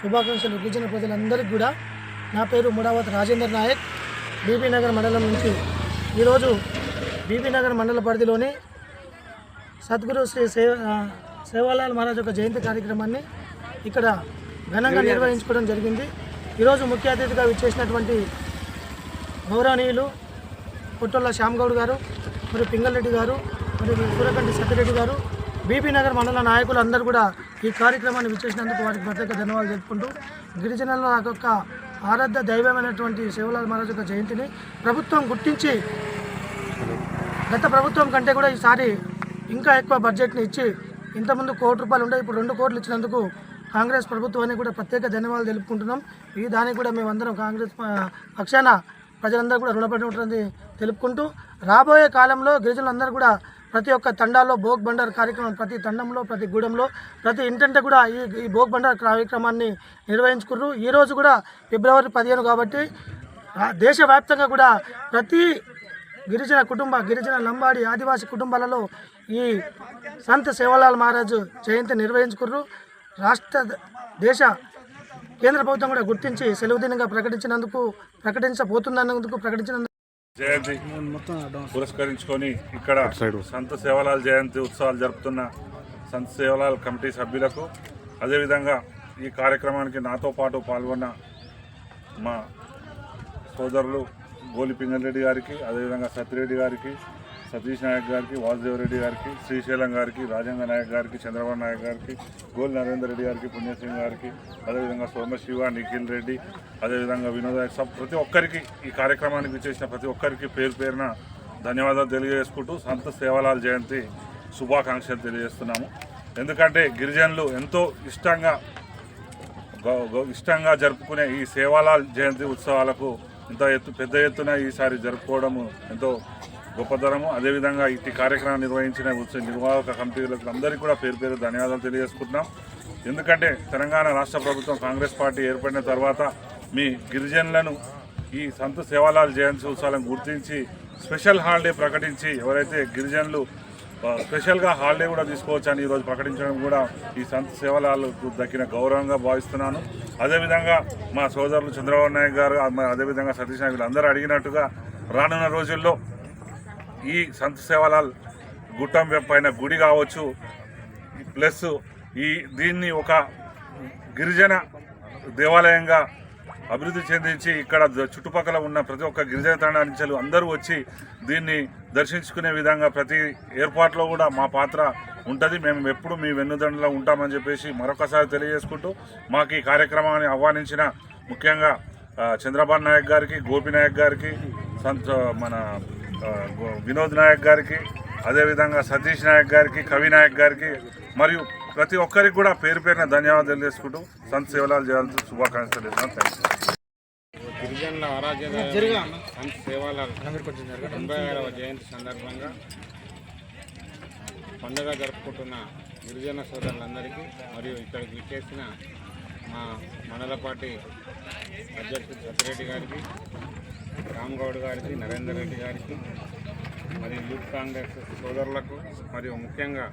శుభాకాంక్షలు గిరిజన ప్రజలందరికీ కూడా. నా పేరు ముడావత్ రాజేందర్ నాయక్. బీబీ నగర్ మండలం నుంచి ఈరోజు బీబీ నగర్ మండల పరిధిలోని సద్గురు శ్రీ సేవ సేవాలాల్ మహారాజ్ యొక్క జయంతి కార్యక్రమాన్ని ఇక్కడ ఘనంగా నిర్వహించుకోవడం జరిగింది. ఈరోజు ముఖ్య అతిథిగా విచ్చేసినటువంటి గౌరవనీయులు పుట్టొల్ల శ్యామ్ గౌడ్ గారు మరియు పింగళరెడ్డి గారు మరియు సూర్యకంటి సత్యరెడ్డి గారు బీపీ నగర్ మండల నాయకులు అందరూ కూడా ఈ కార్యక్రమాన్ని విచ్చేసినందుకు వారికి ప్రత్యేక ధన్యవాదాలు తెలుపుకుంటూ గిరిజనుల యొక్క ఆరాధ్య దైవమైనటువంటి శివలాల్ మహారాజ్ యొక్క జయంతిని ప్రభుత్వం గుర్తించి గత ప్రభుత్వం కంటే కూడా ఈసారి ఇంకా ఎక్కువ బడ్జెట్ని ఇచ్చి ఇంతకుముందు కోటి రూపాయలు ఉండే ఇప్పుడు రెండు కోట్లు ఇచ్చినందుకు కాంగ్రెస్ ప్రభుత్వానికి కూడా ప్రత్యేక ధన్యవాదాలు తెలుపుకుంటున్నాం. ఈ దానికి కూడా మేమందరం కాంగ్రెస్ పక్షాన ప్రజలందరూ కూడా రుణపడి ఉంటుంది తెలుపుకుంటూ రాబోయే కాలంలో గిరిజనులందరూ కూడా ప్రతి ఒక్క తండాలో భోగ్ బండార్ కార్యక్రమం ప్రతి తండంలో ప్రతి గూడెంలో ప్రతి ఇంటంటే కూడా ఈ ఈ భోగ్ బండార్ కార్యక్రమాన్ని నిర్వహించుకుర్రు. ఈరోజు కూడా ఫిబ్రవరి పదిహేను కాబట్టి దేశవ్యాప్తంగా కూడా ప్రతి గిరిజన కుటుంబ గిరిజన లంబాడి ఆదివాసీ కుటుంబాలలో ఈ సంత్ సేవలాల్ మహారాజు జయంతి నిర్వహించుకుర్రు. రాష్ట్ర దేశ కేంద్ర ప్రభుత్వం కూడా గుర్తించి సెలవు దినంగా ప్రకటించినందుకు ప్రకటించబోతున్నందుకు ప్రకటించినందుకు జయంతి పురస్కరించుకొని ఇక్కడ సంత సేవలాల్ జయంతి ఉత్సవాలు జరుపుతున్న సంత సేవలాల్ కమిటీ సభ్యులకు అదేవిధంగా ఈ కార్యక్రమానికి నాతో పాటు పాల్గొన్న మా సోదరులు గోలి పింగళరెడ్డి గారికి అదేవిధంగా సత్యరెడ్డి గారికి సతీష్ నాయక్ గారికి వాసుదేవరెడ్డి గారికి శ్రీశైలం గారికి రాజేంద్ర నాయక్ గారికి చంద్రబాబు నాయక్ గారికి గోల్ నరేందర్ రెడ్డి గారికి పుణ్యసింగ్ గారికి అదేవిధంగా సోమశివ నిఖిల్ రెడ్డి అదేవిధంగా వినోద సబ్ ప్రతి ఒక్కరికి ఈ కార్యక్రమానికి చేసిన ప్రతి ఒక్కరికి పేరు పేరున ధన్యవాదాలు తెలియజేసుకుంటూ సంత సేవలాల్ జయంతి శుభాకాంక్షలు తెలియజేస్తున్నాము. ఎందుకంటే గిరిజనులు ఎంతో ఇష్టంగా ఇష్టంగా జరుపుకునే ఈ సేవాలాల్ జయంతి ఉత్సవాలకు ఇంత ఎత్తు పెద్ద ఎత్తున ఈసారి జరుపుకోవడము ఎంతో గొప్పతరము అదేవిధంగా ఇట్టి కార్యక్రమం నిర్వహించిన ఉత్సవ నిర్వాహక కమిటీలకు అందరికీ కూడా పేరు పేరు ధన్యవాదాలు తెలియజేసుకుంటున్నాం. ఎందుకంటే తెలంగాణ రాష్ట్ర ప్రభుత్వం కాంగ్రెస్ పార్టీ ఏర్పడిన తర్వాత మీ గిరిజనులను ఈ సంత సేవాలాలు జయంతి ఉత్సవాలను గుర్తించి స్పెషల్ హాలిడే ప్రకటించి ఎవరైతే గిరిజనులు స్పెషల్గా హాలిడే కూడా తీసుకోవచ్చు అని ఈరోజు ప్రకటించడం కూడా ఈ సంత సేవలకు దక్కిన గౌరవంగా భావిస్తున్నాను. అదేవిధంగా మా సోదరులు చంద్రబాబు నాయక్ గారు అదేవిధంగా సతీష్ నాయకులు అందరూ అడిగినట్టుగా రానున్న రోజుల్లో ఈ సంత సేవలాల్ గుట్టం పైన గుడి కావచ్చు ప్లస్ ఈ దీన్ని ఒక గిరిజన దేవాలయంగా అభివృద్ధి చెందించి ఇక్కడ చుట్టుపక్కల ఉన్న ప్రతి ఒక్క గిరిజన తండా నుంచి అందరూ వచ్చి దీన్ని దర్శించుకునే విధంగా ప్రతి ఏర్పాట్లో కూడా మా పాత్ర ఉంటుంది. మేము ఎప్పుడు మీ వెన్నుదండలో ఉంటామని చెప్పేసి మరొకసారి తెలియజేసుకుంటూ మాకు ఈ కార్యక్రమాన్ని ఆహ్వానించిన ముఖ్యంగా చంద్రబాబు నాయక్ గారికి గోపి నాయక్ గారికి సంత మన వినోద్ నాయక్ గారికి అదేవిధంగా సతీష్ నాయక్ గారికి కవి నాయక్ గారికి మరియు ప్రతి ఒక్కరికి కూడా పేరు పేరున ధన్యవాదాలు తెలియజేసుకుంటూ సంత సేవలాలు చేయాల్సిన శుభాకాంక్షలు యూ గిరిజనుల సంత సేవాలాల్. తొంభై ఆరవ జయంతి సందర్భంగా పండుగ జరుపుకుంటున్న గిరిజన సోదరులందరికీ మరియు ఇక్కడికి విచ్చేసిన మా మండల పార్టీ అధ్యక్షుడు సత్యరెడ్డి గారికి రామ్గౌడ్ గారికి నరేందర్ రెడ్డి గారికి మరియు యూత్ కాంగ్రెస్ సోదరులకు మరియు ముఖ్యంగా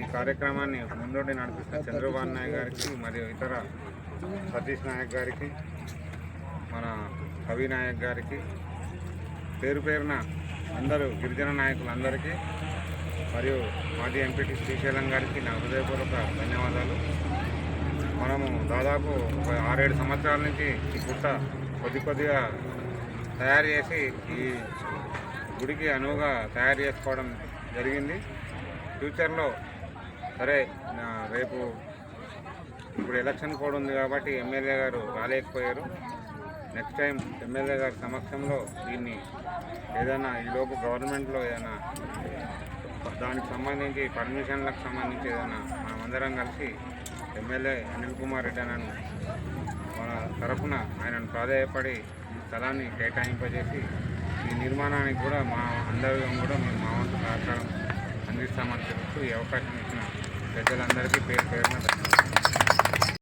ఈ కార్యక్రమాన్ని ముందుండి నడిపిస్తున్న చంద్రబాబు నాయుడు గారికి మరియు ఇతర సతీష్ నాయక్ గారికి మన కవి నాయక్ గారికి పేరు పేరున అందరూ గిరిజన నాయకులందరికీ మరియు మాజీ ఎంపీటీ శ్రీశైలం గారికి నా హృదయపూర్వక ధన్యవాదాలు. మనము దాదాపు ఒక ఆరేడు సంవత్సరాల నుంచి ఈ పుట్ట కొద్ది కొద్దిగా తయారు చేసి ఈ గుడికి అనువుగా తయారు చేసుకోవడం జరిగింది. ఫ్యూచర్లో సరే నా రేపు ఇప్పుడు ఎలక్షన్ కూడా ఉంది కాబట్టి ఎమ్మెల్యే గారు రాలేకపోయారు. నెక్స్ట్ టైం ఎమ్మెల్యే గారి సమక్షంలో దీన్ని ఏదైనా ఈలోపు గవర్నమెంట్లో ఏదైనా దానికి సంబంధించి పర్మిషన్లకు సంబంధించి ఏదైనా మనమందరం కలిసి ఎమ్మెల్యే అనిల్ కుమార్ రెడ్డి అన్నను మన తరఫున ఆయనను ప్రాధాయపడి స్థలాన్ని కేటాయింపజేసి ఈ నిర్మాణానికి కూడా మా అందరిగా కూడా మేము మా వంతు సహకారం అందిస్తామని చెప్తూ ఈ అవకాశం ఇచ్చిన ప్రజలందరికీ పేరు పేరున ధన్యవాదాలు.